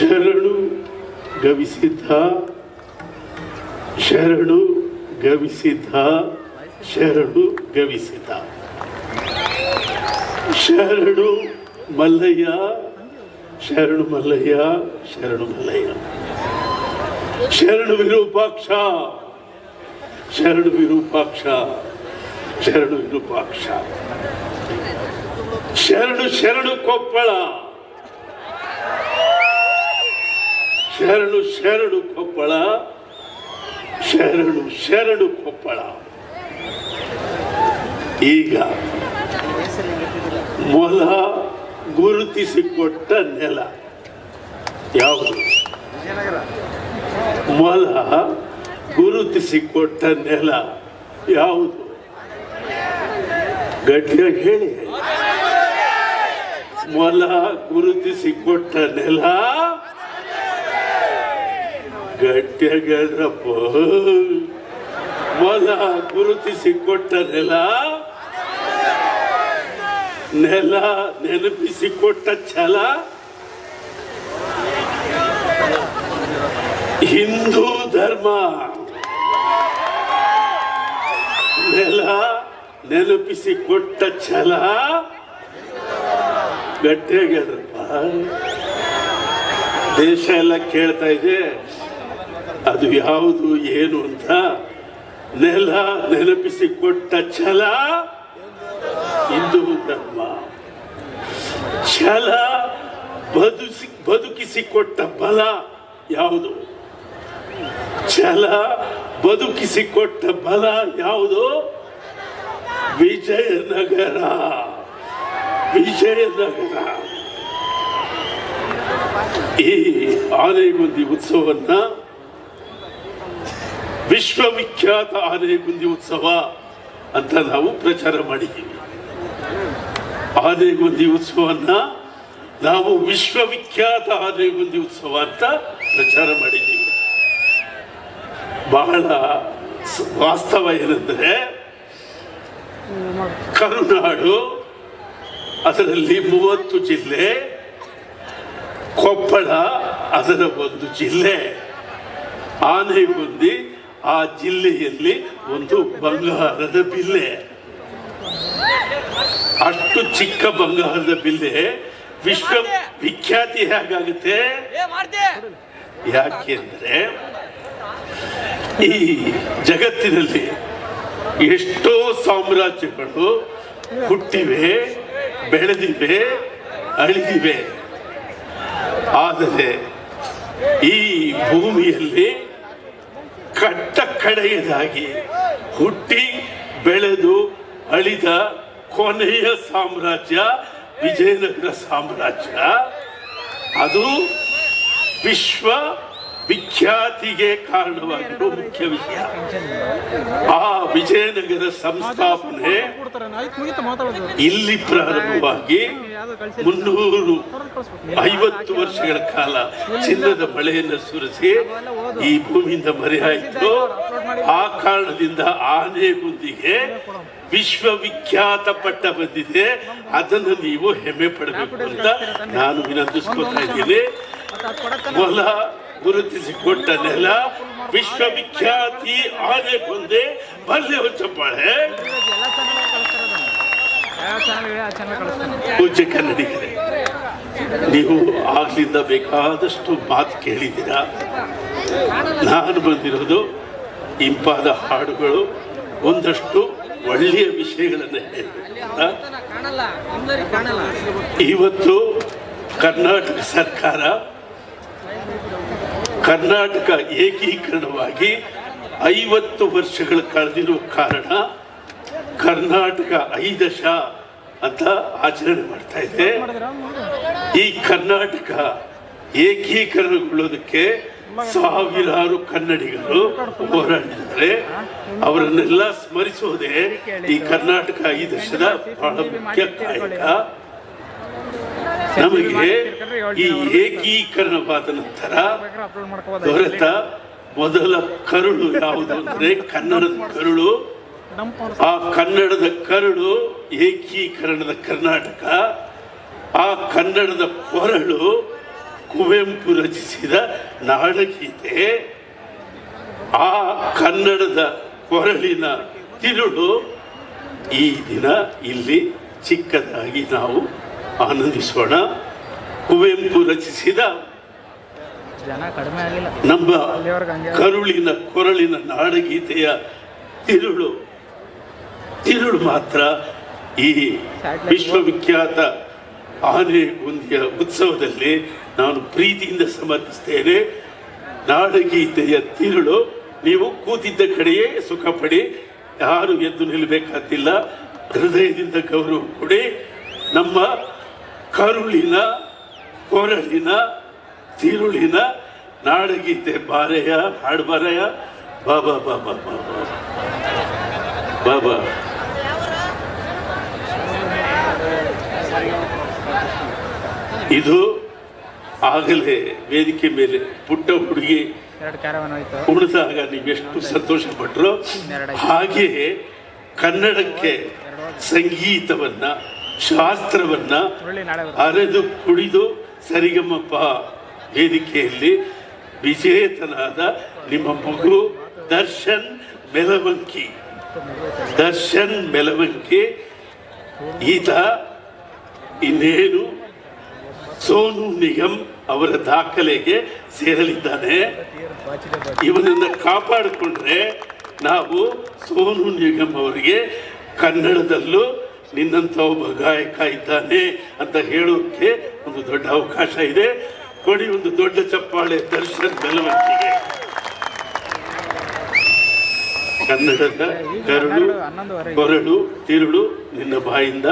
ಶರಣು ಗವಿಸಿದ್ಧ ಶರಣು ಗವಿಸಿದ್ಧ ಶರಣು ಗವಿಸಿದ್ಧ ಶರಣು ಮಲ್ಲಯ್ಯ ಶರಣು ಮಲ್ಲಯ್ಯ ಶರಣು ಮಲ್ಲಯ್ಯ ಶರಣು ವಿರೂಪಾಕ್ಷ ಶರಣು ವಿರೂಪಾಕ್ಷ ಶರಣು ವಿರೂಪಾಕ್ಷ ಶರಣು ಶರಣು ಕೊಪ್ಪಳ ಶರಣು ಶರಣು ಕೊಪ್ಪಳ. ಶರಣು ಶರಣು ಕೊಪ್ಪಳ. ಈಗ ಮೊಲ ಗುರುತಿಸಿಕೊಟ್ಟ ನೆಲ ಯಾವುದು? ಮೊಲ ಗುರುತಿಸಿಕೊಟ್ಟ ನೆಲ ಯಾವುದು? ಗಟ್ಟಿಯಾಗಿ ಹೇಳಿ. ಮೊಲ ಗುರುತಿಸಿಕೊಟ್ಟ ನೆಲ ಗಟ್ಟಿಯಾಗ್ರಪ್ಪ ಮೊಲ ಗುರುತಿಸಿಕೊಟ್ಟ ನೆಲ ನೆಲ ನೆನಪಿಸಿಕೊಟ್ಟ ಛಲ. ಹಿಂದೂ ಧರ್ಮ. ನೆಲ ನೆನಪಿಸಿಕೊಟ್ಟ ಛಲ. ಗಟ್ಟಿಯಾಗ್ಯದ್ರಪ್ಪ ದೇಶ ಎಲ್ಲ ಕೇಳ್ತಾ ಇದೆ. ಅದು ಯಾವುದು ಏನು ಅಂತ ನೆಲ ನೆನಪಿಸಿಕೊಟ್ಟ ಛಲ ಹಿಂದೂ ಧರ್ಮ. ಛಲ ಬದುಕಿ ಬದುಕಿಸಿಕೊಟ್ಟ ಬಲ ಯಾವುದು? ಛಲ ಬದುಕಿಸಿಕೊಟ್ಟ ಬಲ ಯಾವುದು? ವಿಜಯನಗರ. ವಿಜಯನಗರ. ಈ ಆನೆಗುಂದಿ ಉತ್ಸವನ್ನ ವಿಶ್ವವಿಖ್ಯಾತ ಆನೆಗುಂದಿ ಉತ್ಸವ ಅಂತ ನಾವು ಪ್ರಚಾರ ಮಾಡಿದ್ದೀವಿ. ಆನೆಗುಂದಿ ಉತ್ಸವನ್ನ ನಾವು ವಿಶ್ವವಿಖ್ಯಾತ ಆನೆಗುಂದಿ ಉತ್ಸವ ಅಂತ ಪ್ರಚಾರ ಮಾಡಿದ್ದೀವಿ. ಬಹಳ ವಾಸ್ತವ ಏನಂದ್ರೆ, ಕರುನಾಡು, ಅದರಲ್ಲಿ ಮೂವತ್ತು ಜಿಲ್ಲೆ, ಕೊಪ್ಪಳ, ಅದರ ಒಂದು ಜಿಲ್ಲೆ, ಆನೆಗುಂದಿ ಆ ಜಿಲ್ಲೆಯಲ್ಲಿ ಒಂದು ಬಂಗಾರದ ಬಿಲ್ಲೆ. ಅಷ್ಟು ಚಿಕ್ಕ ಬಂಗಾರದ ಬಿಲ್ಲೆ. ವಿಶ್ವ ವಿಖ್ಯಾತಿ ಹೇಗಾಗುತ್ತೆ? ಯಾಕೆಂದ್ರೆ ಈ ಜಗತ್ತಿನಲ್ಲಿ ಎಷ್ಟೋ ಸಾಮ್ರಾಜ್ಯಗಳು ಹುಟ್ಟಿವೆ ಬೆಳೆದಿವೆ ಅಳಿದಿವೆ. ಆದರೆ ಈ ಭೂಮಿಯಲ್ಲಿ ಕಟ್ಟ ಕಡೆಯದಾಗಿ ಹುಟ್ಟಿ ಬೆಳೆದು ಅಳಿದ ಕೊನೆಯ ಸಾಮ್ರಾಜ್ಯ ವಿಜಯನಗರ ಸಾಮ್ರಾಜ್ಯ. ಅದು ವಿಶ್ವ ವಿಖ್ಯಾತಿಗೆ ಕಾರಣವಾಗಿರುವ ಮುಖ್ಯ ವಿಷಯ. ಆ ವಿಜಯನಗರ ಸಂಸ್ಥಾಪನೆ ಇಲ್ಲಿ ಪ್ರಾರಂಭವಾಗಿ ಮುನ್ನೂರು ಐವತ್ತು ವರ್ಷಗಳ ಕಾಲ ಚಿನ್ನದ ಮಳೆಯನ್ನು ಸುರಿಸಿ ಈ ಭೂಮಿಯಿಂದ ಮರೆಯಾಯಿತು ಆ ಕಾರಣದಿಂದ ಆನೆಗುಂದಿಗೆ ವಿಶ್ವವಿಖ್ಯಾತ ಪಟ್ಟ ಬಂದಿದೆ. ಅದನ್ನು ನೀವು ಹೆಮ್ಮೆ ಪಡಬೇಕು ಅಂತ ನಾನು ವಿನಂತಿಸ್ಕೊತಾ ಇದ್ದೀನಿ. ಮೊಲ ಗುರುತಿಸಿಕೊಟ್ಟ ನೆಲ ವಿಶ್ವವಿಖ್ಯಾತಿ ಬಂದೆ. ಬಲ್ಲೆ ಚಪ್ಪಾಳೆ ಪೂಜೆ ಕನ್ನಡಿಗರೇ ನೀವು ಆಗ್ಲಿಂದ ಬೇಕಾದಷ್ಟು ಮಾತು ಕೇಳಿದ್ದೀರಾ? ನಾನು ಬಂದಿರೋದು ಇಂಪಾದ ಹಾಡುಗಳು ಒಂದಷ್ಟು ಒಳ್ಳೆಯ ವಿಷಯಗಳನ್ನು ಇವತ್ತು ಕರ್ನಾಟಕ ಸರ್ಕಾರ ಕರ್ನಾಟಕ ಏಕೀಕರಣವಾಗಿ ಐವತ್ತು ವರ್ಷಗಳು ಕಳೆದಿರುವ ಕಾರಣ ಕರ್ನಾಟಕ ಐದಶ ಅಂತ ಆಚರಣೆ ಮಾಡ್ತಾ ಇದೆ. ಈ ಕರ್ನಾಟಕ ಏಕೀಕರಣಗೊಳ್ಳೋದಕ್ಕೆ ಸಾವಿರಾರು ಕನ್ನಡಿಗರು ಹೋರಾಡಿದ್ದಾರೆ. ಅವರನ್ನೆಲ್ಲ ಸ್ಮರಿಸುವುದೇ ಈ ಕರ್ನಾಟಕ ಐದಶದ ಬಹಳ ಮುಖ್ಯ ಕಾಯಕ. ನಮಗೆ ಈ ಏಕೀಕರಣವಾದ ನಂತರ ದೊರೆತ ಮೊದಲ ಕರುಳು ಯಾವುದು ಅಂದ್ರೆ ಕನ್ನಡದ ಕರುಳು. ಆ ಕನ್ನಡದ ಕರುಳು ಏಕೀಕರಣದ ಕರ್ನಾಟಕ. ಆ ಕನ್ನಡದ ಕೊರಳು ಕುವೆಂಪು ರಚಿಸಿದ ನಾಡಗೀತೆ. ಆ ಕನ್ನಡದ ಕೊರಳಿನ ತಿರುಳು ಈ ದಿನ ಇಲ್ಲಿ ಚಿಕ್ಕದಾಗಿ ನಾವು ಆನಂದಿಸೋಣ. ಕುವೆಂಪು ರಚಿಸಿದ ನಮ್ಮ ಕರುಳಿನ ಕೊರಳಿನ ನಾಡಗೀತೆಯ ತಿರುಳು. ತಿರುಳು ಮಾತ್ರ ಈ ವಿಶ್ವವಿಖ್ಯಾತ ಆನೆ ಗುಂದಿಯ ಉತ್ಸವದಲ್ಲಿ ನಾನು ಪ್ರೀತಿಯಿಂದ ಸಮರ್ಪಿಸ್ತೇನೆ. ನಾಡಗೀತೆಯ ತಿರುಳು ನೀವು ಕೂತಿದ್ದ ಕಡೆಯೇ ಸುಖ ಪಡಿ ಯಾರು ಎದ್ದು ನಿಲ್ಲಬೇಕಾದಿಲ್ಲ ಹೃದಯದಿಂದ ಗೌರವ ಕೊಡಿ. ನಮ್ಮ ಕರುಳಿನ ಕೊರಳಿನ ತಿರುಳಿನ ನಾಡಗೀತೆ ಬಾರೆಯ ಹಾಡು ಬಾರೆಯ ಬಾಬಾ ಬಾಬಾ ಬಾಬಾ ಬಾಬಾ ಇದು ಆಗಲೇ ವೇದಿಕೆ ಮೇಲೆ ಪುಟ್ಟ ಹುಡುಗಿ ಕುಣಿದಾಗ ನೀವೆಷ್ಟು ಸಂತೋಷ ಪಟ್ಟರು ಹಾಗೆಯೇ ಕನ್ನಡಕ್ಕೆ ಸಂಗೀತವನ್ನ ಶಾಸ್ತ್ರವನ್ನ. ಅರೆದು ಕುಡಿದು ಸರಿಗಮಪ್ಪ ವೇದಿಕೆಯಲ್ಲಿ ವಿಜೇತನಾದ ನಿಮ್ಮ ಮಗು ದರ್ಶನ್ ಮೆಲವಂಕಿ. ದರ್ಶನ್ ಮೆಲವಂಕಿ. ಈತ ಇನ್ನೇನು ಸೋನು ನಿಗಮ್ ಅವರ ದಾಖಲೆಗೆ ಸೇರಲಿದ್ದಾನೆ. ಇವನನ್ನ ಕಾಪಾಡಿಕೊಂಡ್ರೆ ನಾವು ಸೋನು ನಿಗಮ್ ಅವರಿಗೆ ಕನ್ನಡದಲ್ಲೂ ನಿನ್ನಂಥ ಒಬ್ಬ ಗಾಯಕ ಇದ್ದಾನೆ ಅಂತ ಹೇಳೋಕ್ಕೆ ಒಂದು ದೊಡ್ಡ ಅವಕಾಶ ಇದೆ. ಕೊಡಿ ಒಂದು ದೊಡ್ಡ ಚಪ್ಪಾಳೆ ದರ್ಶನ್ ಬೆಲವಂತಿಗೆ ಕನ್ನಡದ ಕರುಳು ಕೊರಳು ಕೊರಡು ತಿರುಳು ನಿನ್ನ ಬಾಯಿಂದ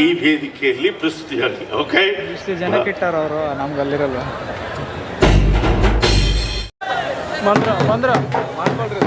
ಈ ವೇದಿಕೆಯಲ್ಲಿ ಪ್ರಸ್ತುತಿಯಾಗಿ. ಓಕೆ ಇಷ್ಟು ಜನಕ್ಕೆ ಇಟ್ಟಾರ ಅವರು ನಮ್ಗೆ ಅಲ್ಲಿರಲ್ವ ಬಂದ್ರ ಬಂದ್ರು ಮಾಡ್ಕೊಳ್ರಿ.